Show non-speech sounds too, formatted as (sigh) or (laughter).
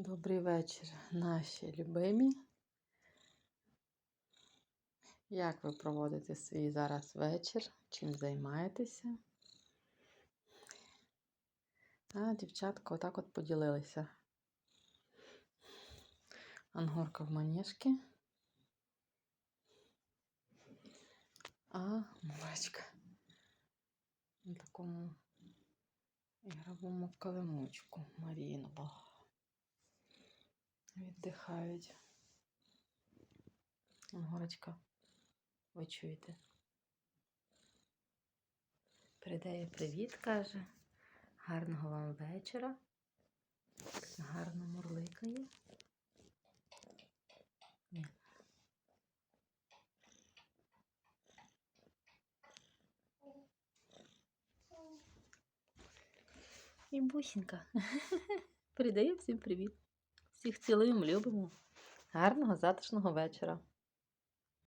Добрий вечір, наші любимі. Як ви проводите свій зараз вечір? Чим займаєтеся? А, дівчатка отак от поділилися. Ангорка в манежки. А Мурочка на такому ігровому килимочку Марінового. Віддихають. Ангорочка, ви чуєте? Передає привіт, каже. Гарного вам вечора. Гарно мурликає. І бусінка. (laughs) Передає всім привіт. Всіх цілуємо, любимо. Гарного затишного вечора.